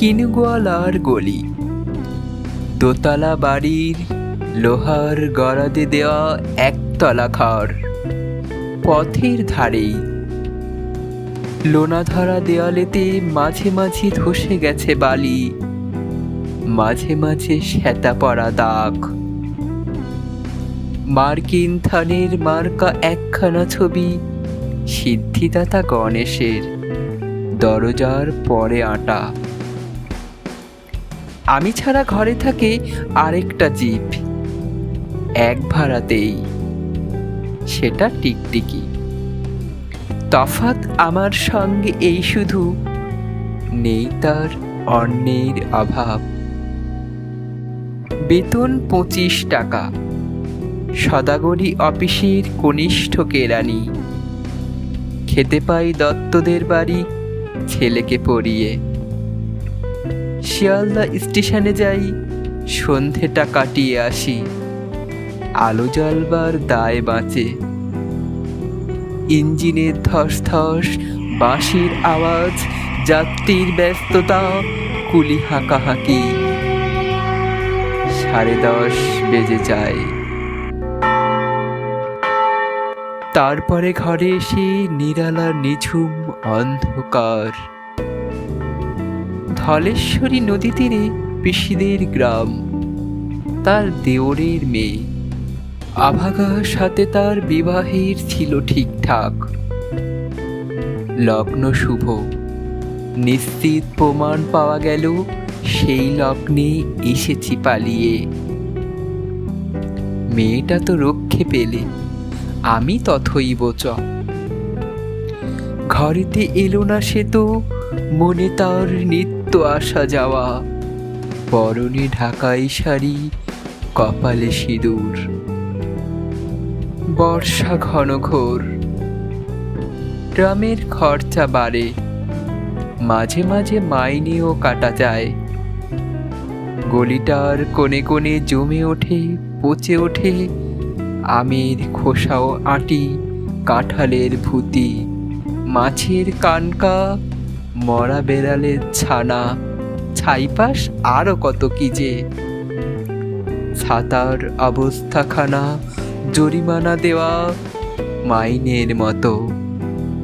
কিনুগোয়ালার গলি। দোতলা বাড়ির লোহার গড়াদে দেওয়া একতলা ঘর। পথের ধারেই লোনাধরা দেওয়ালেতে মাঝে মাঝে ধসে গেছে বালি। মাঝে মাঝে শ্বেতা পড়া দাগ। মার্কিন থানের মার্কা একখানা ছবি সিদ্ধিদাতা গণেশের। দরজার পরে আটা। আমি ছাড়া ঘরে থাকে আরেকটা জিপ এক ভাড়াতেই। সেটা টিকটিকি। তফাৎ আমার সঙ্গে এই শুধু, নেই তার অন্যের অভাব। বেতন পঁচিশ টাকা। সদাগরি অফিসের কনিষ্ঠ কেরানি খেতে পাই দত্তদের বাড়ি, ছেলেকে পড়িয়ে। শিয়ালদা স্টেশনে যাই, সন্ধেটা কাটিয়ে আসি। আলো জ্বালবার দায় বাঁচে। ইঞ্জিনের ধস ধস বাঁশির আওয়াজ, যাত্রীর ব্যস্ততা, কুলি হাঁকাহাঁকি। সাড়ে দশ বেজে যায়। তারপরে ঘরে এসে নিরালা নিঝুম অন্ধকার। ধলেশ্বরী নদী তীরে পিসিদের গ্রাম। তার দেওরের মেয়ে। আভাগার সাথে তার বিবাহের ছিল ঠিকঠাক। লগ্ন শুভ। নিশ্চিত প্রমাণ পাওয়া গেল, সেই লগ্নে এসেছি পালিয়ে। মেয়েটা তো রক্ষে পেলে, আমি তথইব চ। ঘরেতে এলো না সে তো, মনে তার নিত্য আসা যাওয়া। পরনে ঢাকাই শাড়ি, কপালে সিঁদুর। বর্ষা ঘন ঘোর। গ্রামের খরচা বাড়ে। মাঝে মাঝে মাইনেও কাটা যায়। গলিটার কোণে কোণে জমে ওঠে, পচে ওঠে। আমের খোসাও আটি, কাঁঠালের ভুতি। মাছের কানকা মরা বেড়ালের ছানা, ছাইপাশ আরও কত কি যে। ছাতার অবস্থাখানা, জরিমানা দেওয়া মাইনের মতো,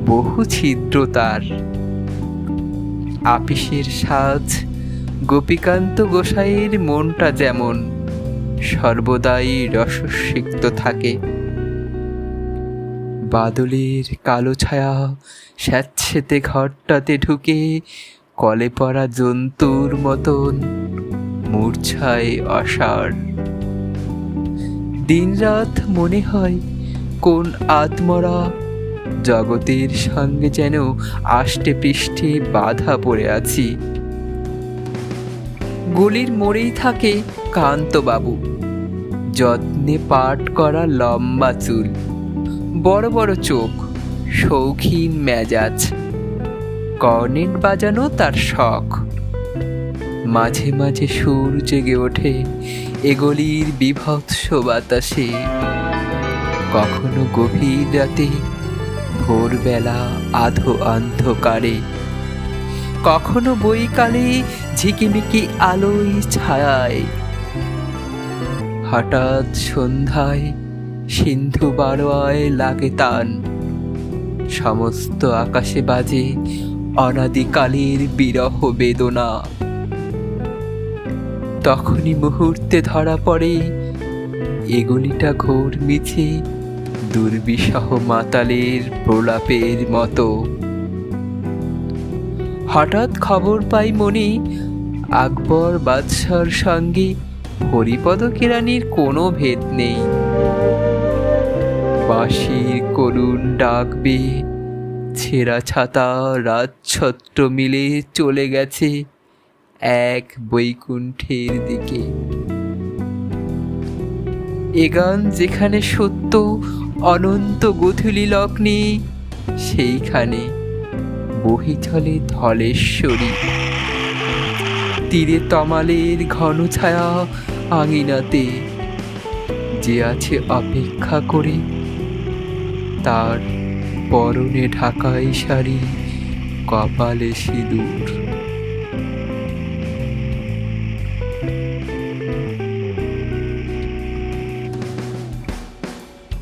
বহু ছিদ্র তার। আপিসের সাজ, গোপীকান্ত গোসাইয়ের মনটা যেমন, সর্বদাই রসসিক্ত থাকে। বাদলের কালো ছায়া স্যাঁতসেতে ঘরটাতে ঢুকে কলে পড়া জন্তুর মতন মূর্ছায় অসার দিনরাত মনে হয় কোন আত্মরা জগতের সঙ্গে যেন আষ্টে পৃষ্ঠে বাধা পড়ে আছি। গলির মোড়েই থাকে কান্তবাবু, যত্নে পাট করা লম্বা চুল। বড় বড় চোখ, শৌখিন মেজাজ কর্নেট বাজানো তার শখ। মাঝে মাঝে সুর জেগে ওঠে এগলির বিভৎস বাতাসে। কখনো গভীর রাতে, ভোরবেলা আধো অন্ধকারে। কখনো বইকালে ঝিকিমিকি আলোয় ছায়ায়। হঠাৎ সন্ধ্যায় সিন্ধু বারোয়ায় লাগে তান। সমস্ত আকাশে বাজে অনাদিকালের বিরহ বেদনা। তখনই মুহূর্তে ধরা পড়ে এগুলিটা ঘোর মিছে দুর্বিষহ মাতালের প্রলাপের মতো। হঠাৎ খবর পাই মনে আকবর বাদশার সঙ্গে হরিপদ কেরানির কোনো ভেদ নেই। বাঁশির করুণ ডাকবে। ছেঁড়া ছাতা রাজছত্র মিলে চলে গেছে এক বৈকুণ্ঠের দিকে। এ গান যেখানে সত্য, অনন্ত গধূলি লগ্নে সেইখানে বহি চলে ধলেশ্বরী। তীরে তমালের ঘন ছায়া আঙিনাতে যে আছে অপেক্ষা করে। তার পরনে ঢাকাই শাড়ি কপালে সিঁদুর।